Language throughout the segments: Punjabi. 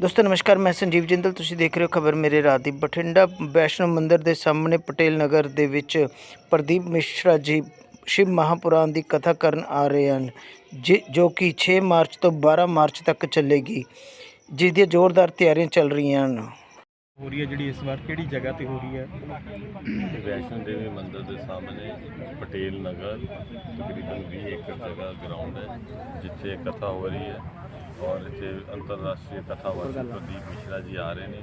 ਦੋਸਤੋ ਨਮਸਕਾਰ ਮੈਂ ਸੰਜੀਵ ਜਿੰਦਲ। ਤੁਸੀਂ ਦੇਖ ਰਹੇ ਹੋ ਖਬਰ ਮੇਰੇ ਰਾਤ ਦੀ। ਬਠਿੰਡਾ ਵੈਸ਼ਨੋ ਮੰਦਿਰ ਦੇ ਸਾਹਮਣੇ ਪਟੇਲ ਨਗਰ ਦੇ ਵਿੱਚ ਪ੍ਰਦੀਪ ਮਿਸ਼ਰਾ ਜੀ ਸ਼ਿਵ ਮਹਾਪੁਰਾਣ ਦੀ ਕਥਾ ਕਰਨ ਆ ਰਹੇ ਹਨ ਜਿ- ਜੋ ਕਿ 6 ਮਾਰਚ ਤੋਂ 12 ਮਾਰਚ ਤੱਕ ਚੱਲੇਗੀ ਜਿਸ ਦੀਆਂ ਜ਼ੋਰਦਾਰ ਤਿਆਰੀਆਂ ਚੱਲ ਰਹੀਆਂ ਹਨ। ਹੋ ਰਹੀ ਹੈ ਜਿਹੜੀ ਇਸ ਵਾਰ ਕਿਹੜੀ ਜਗ੍ਹਾ ਤੇ ਹੋ ਰਹੀ ਹੈ? ਵੈਸ਼ਨੋ ਦੇਵੀ ਮੰਦਿਰ ਦੇ ਸਾਹਮਣੇ ਪਟੇਲ ਨਗਰ ਤਕਰੀਬਨ 20 ਏਕੜ ਜਗ੍ਹਾ ਗਰਾਊਂਡ ਹੈ ਜਿੱਥੇ ਕਥਾ ਹੋ ਰਹੀ ਹੈ। ਔਰ ਇੱਥੇ ਅੰਤਰਰਾਸ਼ਟਰੀ ਕਥਾਵਾਚਕ ਪ੍ਰਦੀਪ ਮਿਸ਼ਰਾ ਜੀ ਆ ਰਹੇ ਨੇ।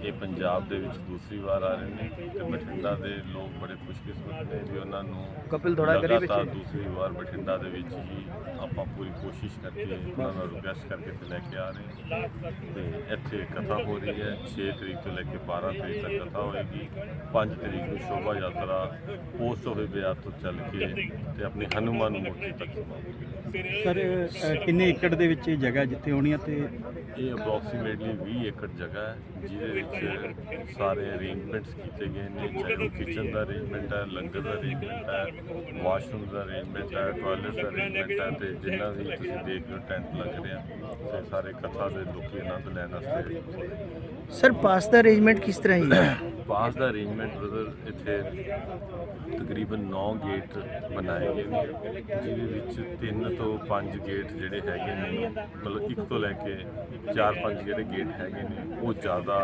ਇਹ ਪੰਜਾਬ ਦੇ ਵਿੱਚ ਦੂਸਰੀ ਵਾਰ ਆ ਰਹੇ ਨੇ ਤੇ ਬਠਿੰਡਾ ਦੇ ਲੋਕ ਬੜੇ ਖੁਸ਼ਕਿਸਮਤ ਨੇ ਵੀ ਉਹਨਾਂ ਨੂੰ ਕਪਿਲ ਥੋੜਾ ਕਰੀ ਵਿੱਚ ਦੂਸਰੀ ਵਾਰ ਬਠਿੰਡਾ ਦੇ ਵਿੱਚ ਹੀ ਆਪਾਂ ਪੂਰੀ ਕੋਸ਼ਿਸ਼ ਕਰਕੇ ਉਹਨਾਂ ਨੂੰ ਰਿਕਵੈਸਟ ਕਰਕੇ ਤੇ ਲੈ ਕੇ ਆ ਰਹੇ ਤੇ ਇੱਥੇ ਕਥਾ ਹੋ ਰਹੀ ਹੈ। 6 ਤਰੀਕ ਤੋਂ ਲੈ ਕੇ 12 ਤਰੀਕ ਤੱਕ ਕਥਾ ਹੋਏਗੀ। 5 ਤਰੀਕ ਨੂੰ ਸ਼ੋਭਾ ਯਾਤਰਾ ਪੋਸਟ ਆਫਿਸ ਬਾਜ਼ਾਰ ਤੋਂ ਚੱਲ ਕੇ ਤੇ ਆਪਣੀ ਹਨੂਮਾਨ ਮੂਰਤੀ ਤੱਕ ਸਰ ਕਿੰਨੇ ਏਕੜ ਦੇ ਵਿੱਚ ਇਹ ਜਗ੍ਹਾ ਜਿੱਥੇ ਹੋਣੀ ਹੈ ਤੇ ਇਹ ਅਪਰੋਕਸੀਮੇਟਲੀ 20 ਏਕੜ ਜਗ੍ਹਾ ਹੈ ਜਿਹਦੇ ਵਿੱਚ ਸਾਰੇ ਅਰੇਂਜਮੈਂਟਸ ਕੀਤੇ ਗਏ ਨੇ ਚਾਹੇ ਕਿਚਨ ਦਾ ਅਰੇਂਜਮੈਂਟ ਹੈ ਲੰਗਰ ਦਾ ਅਰੇਂਜਮੈਂਟ ਹੈ ਵਾਸ਼ਰੂਮ ਦਾ ਅਰੇਂਜਮੈਂਟ ਹੈ ਟਾਇਲਟ ਦਾ ਅਰੇਂਜਮੈਂਟ ਹੈ ਤੇ ਜਿੰਨਾ ਵੀ ਤੁਸੀਂ ਦੇਖ ਰਹੇ ਹੋ ਟੈਂਟ ਲੱਗ ਰਿਹਾ ਤੇ ਸਾਰੇ ਕਥਾ ਦੇ ਲੋਕੀ ਆਨੰਦ ਲੈਣ ਵਾਸਤੇ ਸਰ ਪਾਸ ਦਾ ਅਰੇਂਜਮੈਂਟ ਕਿਸ ਤਰ੍ਹਾਂ ਹੀ? ਹੈ ਪਾਸ ਦਾ ਅਰੇਂਜਮੈਂਟ ਬ੍ਰਦਰ ਇੱਥੇ ਤਕਰੀਬਨ 9 ਗੇਟ ਬਣਾਏ ਗਏ ਨੇ ਜਿਹਦੇ ਵਿੱਚ 3 ਤੋਂ ਤੋਂ ਪੰਜ ਗੇਟ ਜਿਹੜੇ ਹੈਗੇ ਨੇ, ਮਤਲਬ ਇੱਕ ਤੋਂ ਲੈ ਕੇ 4-5 ਜਿਹੜੇ ਗੇਟ ਹੈਗੇ ਨੇ, ਉਹ ਜ਼ਿਆਦਾ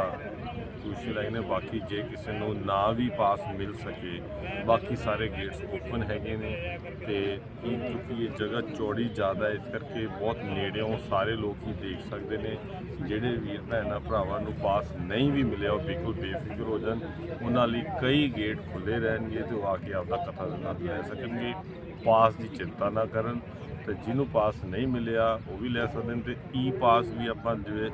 ਕ੍ਰੂਸ਼ੀਅਲ ਹੈਗੇ ਨੇ। ਬਾਕੀ ਜੇ ਕਿਸੇ ਨੂੰ ਨਾ ਵੀ ਪਾਸ ਮਿਲ ਸਕੇ, ਬਾਕੀ ਸਾਰੇ ਗੇਟਸ ਓਪਨ ਹੈਗੇ ਨੇ ਤੇ ਇਹ ਕਿਉਂਕਿ ਇਹ ਜਗ੍ਹਾ ਚੌੜੀ ਜ਼ਿਆਦਾ ਇਸ ਕਰਕੇ ਬਹੁਤ ਨੇੜਿਓਂ ਸਾਰੇ ਲੋਕ ਹੀ ਦੇਖ ਸਕਦੇ ਨੇ। ਜਿਹੜੇ ਵੀਰ ਭੈਣਾਂ ਭਰਾਵਾਂ ਨੂੰ ਪਾਸ ਨਹੀਂ ਵੀ ਮਿਲਿਆ, ਉਹ ਬਿਲਕੁਲ ਬੇਫਿਕਰ ਹੋ ਜਾਣ। ਉਹਨਾਂ ਲਈ ਕਈ ਗੇਟ ਖੁੱਲੇ ਰਹਿਣਗੇ ਤੇ ਉਹ ਆ ਕੇ ਆਪਦਾ ਕਥਾ ਦਾ ਲੈ ਸਕਣਗੇ। ਪਾਸ ਦੀ ਚਿੰਤਾ ਨਾ ਕਰਨ। ਤੇ ਜਿਹਨੂੰ ਪਾਸ ਨਹੀਂ ਮਿਲਿਆ ਉਹ ਵੀ ਲੈ ਸਕਦੇ ਨੇ ਤੇ ਈ ਪਾਸ ਵੀ ਆਪਾਂ ਜਿਵੇਂ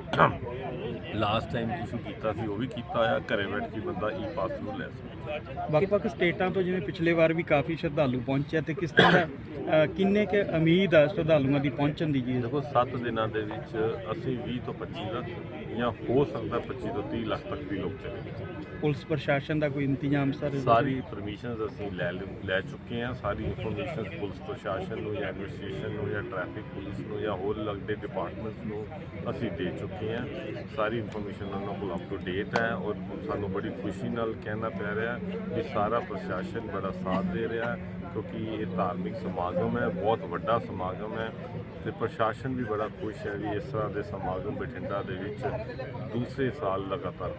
ਲਾਸਟ ਟਾਈਮ ਇਸ਼ੂ ਕੀਤਾ ਸੀ ਉਹ ਵੀ ਕੀਤਾ ਹੋਇਆ ਘਰੇ ਬੈਠ ਕੇ ਬੰਦਾ ਈ ਪਾਸ ਨੂੰ ਲੈ ਸਕਦਾ ਵੱਖ-ਵੱਖ ਸਟੇਟਾਂ ਤੋਂ ਜਿਵੇਂ ਪਿਛਲੇ ਵਾਰ ਵੀ ਕਾਫੀ ਸ਼ਰਧਾਲੂ ਪਹੁੰਚਿਆ ਤੇ ਕਿਸ ਤਰ੍ਹਾਂ ਕਿੰਨੇ ਕੁ ਉਮੀਦ ਆ ਸ਼ਰਧਾਲੂਆਂ ਦੀ ਪਹੁੰਚਣ ਦੀ ਜੀ ਦੇਖੋ 7 ਦਿਨਾਂ ਦੇ ਵਿੱਚ ਅਸੀਂ 20 ਤੋਂ 25 ਲੱਖ ਜਾਂ ਹੋ ਸਕਦਾ 25 ਤੋਂ 30 ਲੱਖ ਤੱਕ ਵੀ ਲੋਕ ਚਲੇ ਜਾਣ। ਪੁਲਿਸ ਪ੍ਰਸ਼ਾਸਨ ਦਾ ਕੋਈ ਇੰਤਜ਼ਾਮ ਸਰ ਸਾਰੀ ਪਰਮਿਸ਼ਨਸ ਅਸੀਂ ਲੈ ਲਿ- ਲੈ ਚੁੱਕੇ ਹਾਂ ਸਾਰੀ ਇਨਫੋਰਮੇਸ਼ਨ ਪੁਲਿਸ ਪ੍ਰਸ਼ਾਸਨ ਨੂੰ ਜਾਂ ਐਡਮਿਨਿਸਟ੍ਰੇਸ਼ਨ ਨੂੰ ਜਾਂ ਟ੍ਰੈਫਿਕ ਪੁਲਿਸ ਨੂੰ ਜਾਂ ਹੋਰ ਲੱਗਦੇ ਡਿਪਾਰਟਮੈਂਟਸ ਨੂੰ ਅਸੀਂ ਦੇ ਚੁੱਕੇ ਹਾਂ ਸਾਰੀ ਇਨਫੋਰਮੇਸ਼ਨ ਉਹਨਾਂ ਕੋਲ ਅਪ ਟੂ ਡੇਟ ਹੈ ਔਰ ਸਾਨੂੰ ਬੜੀ ਖੁਸ਼ੀ ਨਾਲ ਕਹਿਣਾ ਪੈ ਰਿਹਾ ਕਿ ਸਾਰਾ ਪ੍ਰਸ਼ਾਸਨ ਬੜਾ ਸਾਥ ਦੇ ਰਿਹਾ ਹੈ ਕਿਉਂਕਿ ਇਹ ਧਾਰਮਿਕ ਸਮਾਗਮ ਹੈ ਬਹੁਤ ਵੱਡਾ ਸਮਾਗਮ ਹੈ ਤੇ ਪ੍ਰਸ਼ਾਸਨ ਵੀ ਬੜਾ ਖੁਸ਼ ਹੈ ਵੀ ਇਸ ਤਰ੍ਹਾਂ ਦੇ ਸਮਾਗਮ ਬਠਿੰਡਾ ਦੇ ਵਿੱਚ ਦੂਸਰੇ ਸਾਲ ਲਗਾਤਾਰ।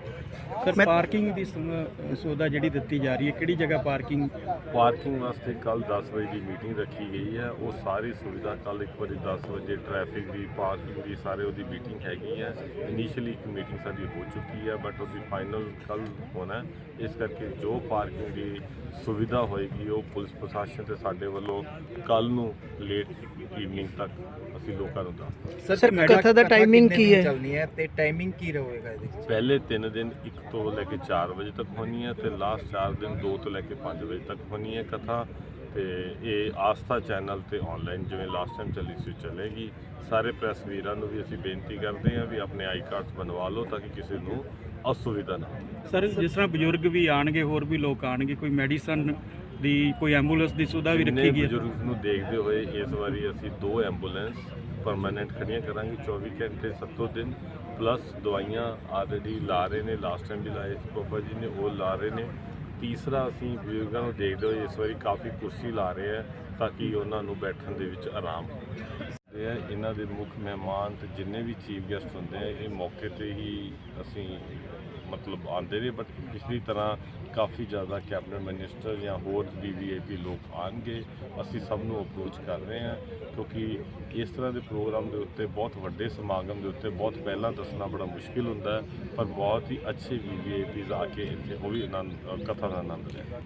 ਸਰ ਪਾਰਕਿੰਗ ਦੀ ਸੁ- ਸੁਵਿਧਾ ਜਿਹੜੀ ਦਿੱਤੀ ਜਾ ਰਹੀ ਹੈ ਕਿਹੜੀ ਜਗ੍ਹਾ ਪਾਰਕਿੰਗ ਪਾਰਕਿੰਗ ਵਾਸਤੇ ਕੱਲ 10 ਵਜੇ ਦੀ ਮੀਟਿੰਗ ਰੱਖੀ ਗਈ ਹੈ। ਉਹ ਸਾਰੀ ਸੁਵਿਧਾ ਕੱਲ ਇੱਕ ਵਾਰੀ 10 ਵਜੇ ਟ੍ਰੈਫਿਕ ਦੀ ਪਾਰਕਿੰਗ ਦੀ ਸਾਰੇ ਉਹਦੀ ਮੀਟਿੰਗ ਹੈਗੀ ਹੈ। ਇਨੀਸ਼ੀਅਲੀ ਇੱਕ ਮੀਟਿੰਗ ਸਾਡੀ ਹੋ ਚੁੱਕੀ ਹੈ ਬਟ ਉਹਦੀ ਫਾਈਨਲ ਕੱਲ ਹੋਣਾ ਹੈ। ਇਸ ਕਰਕੇ ਜੋ ਪਾਰਕਿੰਗ ਦੀ ਸੁਵਿਧਾ ਹੋਏਗੀ ਉਹ ਪੁਲਿਸ ਪ੍ਰਸ਼ਾਸਨ ਤੇ ਸਾਡੇ ਵੱਲੋਂ ਕੱਲ ਨੂੰ ਲੇਟ ਈਵਨਿੰਗ ਤੱਕ ਅਸੀਂ ਲੋਕਾਂ ਨੂੰ ਦੱਸ ਸਰ ਕਥਾ ਦਾ ਟਾਈਮਿੰਗ ਕੀ ਹੈ? ਚੱਲਣੀ ਹੈ ਤੇ ਟਾਈਮਿੰਗ ਕੀ ਰਹੇਗਾ ਇਹਦੇ ਵਿੱਚ? ਪਹਿਲੇ 3 ਦਿਨ 1 ਤੋਂ ਲੈ ਕੇ 4 ਵਜੇ ਤੱਕ ਹੋਣੀ ਹੈ ਤੇ ਲਾਸਟ 4 ਦਿਨ 2 ਤੋਂ ਲੈ ਕੇ 5 ਵਜੇ ਤੱਕ ਹੋਣੀ ਹੈ ਕਥਾ ਤੇ ਇਹ ਆਸਥਾ ਚੈਨਲ ਤੇ ਆਨਲਾਈਨ ਜਿਵੇਂ ਲਾਸਟ ਟਾਈਮ ਚੱਲੀ ਸੀ ਚੱਲੇਗੀ। ਸਾਰੇ ਪ੍ਰੈਸ ਵੀਰਾਂ ਨੂੰ ਵੀ ਅਸੀਂ ਬੇਨਤੀ ਕਰਦੇ ਹਾਂ ਵੀ ਆਪਣੇ ਆਈ ਕਾਰਡਸ ਬਣਵਾ ਲਓ ਤਾਂ ਕਿ ਕਿਸੇ ਨੂੰ ਅਸੁਵਿਧਾ ਨਾ ਹੋਵੇ। ਸਰ, ਜਿਸ ਤਰ੍ਹਾਂ ਬਜ਼ੁਰਗ ਵੀ ਆਣਗੇ ਹੋਰ ਵੀ ਲੋਕ ਆਣਗੇ ਕੋਈ ਮੈਡੀਸਨ ਦੀ ਕੋਈ ਐਂਬੂਲੈਂਸ ਦੀ ਸੁਵਿਧਾ ਵੀ ਰੱਖੀ ਗਈ ਹੈ? ਬਜ਼ੁਰਗ ਨੂੰ ਦੇਖਦੇ ਹੋਏ ਇਸ ਵਾਰੀ ਅਸੀਂ ਦੋ ਐਂਬੂਲੈਂਸ ਪਰਮਾਨੈਂਟ ਖੜੀਆਂ ਕਰਾਂਗੇ 24 ਘੰਟੇ ਸੱਤੋ ਦਿਨ ਪਲੱਸ ਦਵਾਈਆਂ ਆਲਰੇਡੀ ਲਾ ਰਹੇ ਨੇ ਲਾਸਟ ਟਾਈਮ ਵੀ ਲਾਏ ਸੀ ਪਾਪਾ ਜੀ ਨੇ ਉਹ ਲਾ ਰਹੇ ਨੇ। ਤੀਸਰਾ ਅਸੀਂ ਬਜ਼ੁਰਗਾਂ ਨੂੰ ਦੇਖਦੇ ਹੋਏ ਇਸ ਵਾਰੀ ਕਾਫੀ ਕੁਰਸੀ ਲਾ ਰਹੇ ਆ ਤਾਂ ਕਿ ਉਹਨਾਂ ਨੂੰ ਬੈਠਣ ਦੇ ਵਿੱਚ ਆਰਾਮ ਹੋਵੇ ਇਹ ਇਹਨਾਂ ਦੇ ਮੁੱਖ ਮਹਿਮਾਨ ਤੇ ਜਿੰਨੇ ਵੀ ਚੀਫ ਗੈਸਟ ਹੁੰਦੇ ਆ ਇਹ ਮੌਕੇ ਤੇ ਹੀ ਅਸੀਂ ਮਤਲਬ ਆਉਂਦੇ ਨੇ ਬਟ ਪਿਛਲੀ ਤਰ੍ਹਾਂ ਕਾਫੀ ਜ਼ਿਆਦਾ ਕੈਬਨਿਟ ਮਿਨਿਸਟਰ ਜਾਂ ਹੋਰ ਵੀ ਵੀਵੀਆਈਪੀ ਲੋਕ ਆਣਗੇ ਅਸੀਂ ਸਭ ਨੂੰ ਅਪਰੋਚ ਕਰ ਰਹੇ ਹਾਂ, ਕਿਉਂਕਿ ਇਸ ਤਰ੍ਹਾਂ ਦੇ ਪ੍ਰੋਗਰਾਮ ਦੇ ਉੱਤੇ ਬਹੁਤ ਵੱਡੇ ਸਮਾਗਮ ਦੇ ਉੱਤੇ ਬਹੁਤ ਪਹਿਲਾਂ ਦੱਸਣਾ ਬੜਾ ਮੁਸ਼ਕਿਲ ਹੁੰਦਾ ਪਰ ਬਹੁਤ ਹੀ ਅੱਛੇ ਵੀਵੀਆਈਪੀਜ਼ ਆ ਕੇ ਇੱਥੇ ਉਹ ਵੀ ਆਨੰਦ ਕਥਾ ਦਾ ਆਨੰਦ ਲੈਣ